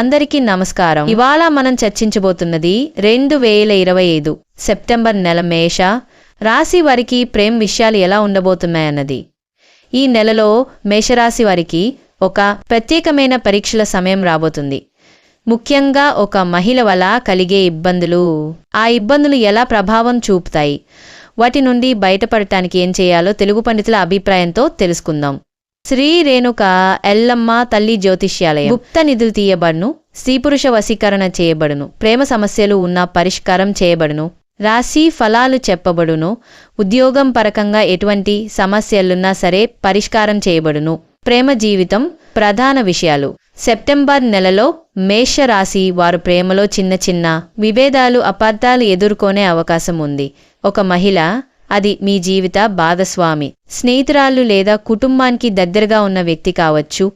అందరికీ నమస్కారం. ఇవాళ మనం చర్చించబోతున్నది రెండు వేల ఇరవై ఐదు సెప్టెంబర్ నెల మేష రాశి వారికి ప్రేమ విషయాలు ఎలా ఉండబోతున్నాయన్నది. ఈ నెలలో మేషరాశి వారికి ఒక ప్రత్యేకమైన పరీక్షల సమయం రాబోతుంది. ముఖ్యంగా ఒక మహిళ వల్ల కలిగే ఇబ్బందులు. ఆ ఇబ్బందులు ఎలా ప్రభావం చూపుతాయి? వాటి నుండి బయటపడటానికి ఏం చేయాలో తెలుగు పండితుల అభిప్రాయంతో తెలుసుకుందాం. శ్రీ రేణుక ఎల్లమ్మ తల్లి జ్యోతిష్యాలయం. గుప్త నిధులు తీయబడును స్త్రీ పురుష వశీకరణ చేయబడును ప్రేమ సమస్యలు ఉన్న పరిష్కారం చేయబడును రాశి ఫలాలు చెప్పబడును ఉద్యోగం పరకంగా ఎటువంటి సమస్యలున్నా సరే పరిష్కారం చేయబడును. ప్రేమ జీవితం ప్రధాన విషయాలు. సెప్టెంబర్ నెలలో మేషరాశి వారు ప్రేమలో చిన్న చిన్న విభేదాలు అపార్థాలు ఎదుర్కొనే అవకాశం ఉంది. ఒక మహిళ అది మీ జీవిత భాగస్వామి. స్నేహితురాళ్ళు లేదా కుటుంబానికి దగ్గరగా ఉన్న వ్యక్తి కావచ్చు.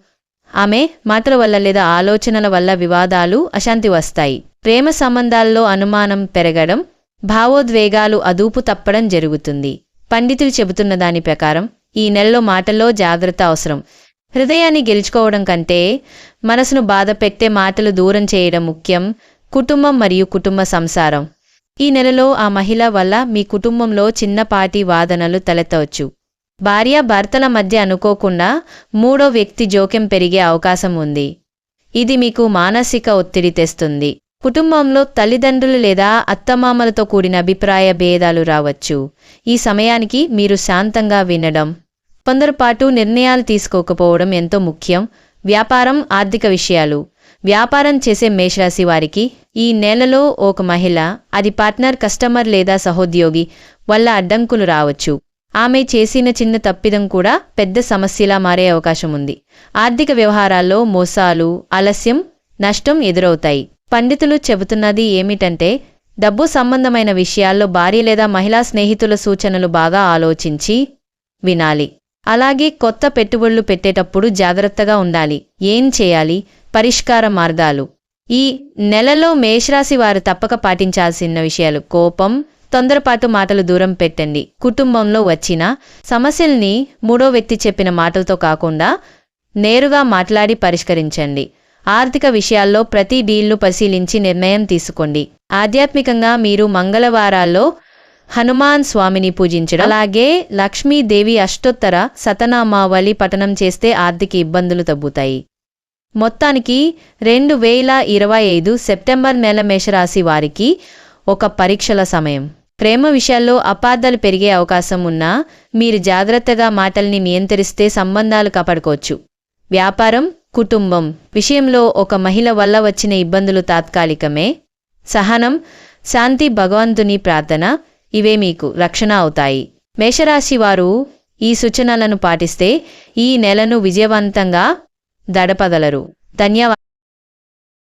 ఆమె మాటల వల్ల లేదా ఆలోచనల వల్ల వివాదాలు అశాంతి వస్తాయి. ప్రేమ సంబంధాల్లో అనుమానం పెరగడం భావోద్వేగాలు అదుపు తప్పడం జరుగుతుంది. పండితులు చెబుతున్న దాని ప్రకారం ఈ నెలలో మాటల్లో జాగ్రత్త అవసరం. హృదయాన్ని గెలుచుకోవడం కంటే మనసును బాధ పెట్టే మాటలు దూరం చేయడం ముఖ్యం. కుటుంబం మరియు కుటుంబ సంసారం. ఈ నెలలో ఆ మహిళ వల్ల మీ కుటుంబంలో చిన్నపాటి వాదనలు తలెత్తవచ్చు. భార్య భర్తల మధ్య అనుకోకుండా మూడో వ్యక్తి జోక్యం పెరిగే అవకాశం ఉంది. ఇది మీకు మానసిక ఒత్తిడి తెస్తుంది. కుటుంబంలో తల్లిదండ్రులు లేదా అత్తమామలతో కూడిన అభిప్రాయ భేదాలు రావచ్చు. ఈ సమయానికి మీరు శాంతంగా వినడం కొందరుపాటు నిర్ణయాలు తీసుకోకపోవడం ఎంతో ముఖ్యం. వ్యాపారం ఆర్థిక విషయాలు. వ్యాపారం చేసే మేషరాశి వారికి ఈ నెలలో ఒక మహిళ అది పార్ట్నర్ కస్టమర్ లేదా సహోద్యోగి వల్ల అడ్డంకులు రావచ్చు. ఆమె చేసిన చిన్న తప్పిదం కూడా పెద్ద సమస్యలా మారే అవకాశం ఉంది. ఆర్థిక వ్యవహారాల్లో మోసాలు ఆలస్యం నష్టం ఎదురవుతాయి. పండితులు చెబుతున్నది ఏమిటంటే డబ్బు సంబంధమైన విషయాల్లో భార్య లేదా మహిళా స్నేహితుల సూచనలు బాగా ఆలోచించి వినాలి. అలాగే కొత్త పెట్టుబడులు పెట్టేటప్పుడు జాగ్రత్తగా ఉండాలి. ఏం చేయాలి? పరిష్కార మార్గాలు. ఈ నెలలో మేషరాశి వారు తప్పక పాటించాల్సిన విషయాలు కోపం తొందరపాటు మాటలు దూరం పెట్టండి. కుటుంబంలో వచ్చిన సమస్యల్ని మూడో వ్యక్తి చెప్పిన మాటలతో కాకుండా నేరుగా మాట్లాడి పరిష్కరించండి. ఆర్థిక విషయాల్లో ప్రతి డీల్ను పరిశీలించి నిర్ణయం తీసుకోండి. ఆధ్యాత్మికంగా మీరు మంగళవారాల్లో హనుమాన్ స్వామిని పూజించడం అలాగే లక్ష్మీదేవి అష్టోత్తర సతనామావళి పఠనం చేస్తే ఆర్థిక ఇబ్బందులు తగ్గుతాయి. మొత్తానికి రెండు వేల ఇరవై ఐదు సెప్టెంబర్ నెల మేషరాశి వారికి ఒక పరీక్షల సమయం. ప్రేమ విషయాల్లో అపార్థాలు పెరిగే అవకాశం ఉన్నా మీరు జాగ్రత్తగా మాటల్ని నియంత్రిస్తే సంబంధాలు కాపాడుకోవచ్చు. వ్యాపారం కుటుంబం విషయంలో ఒక మహిళ వల్ల వచ్చిన ఇబ్బందులు తాత్కాలికమే. సహనం శాంతి భగవంతుని ప్రార్థన ఇవే మీకు రక్షణ అవుతాయి. మేషరాశి వారు ఈ సూచనలను పాటిస్తే ఈ నెలను విజయవంతంగా దడపగలరు. ధన్యవాదాలు.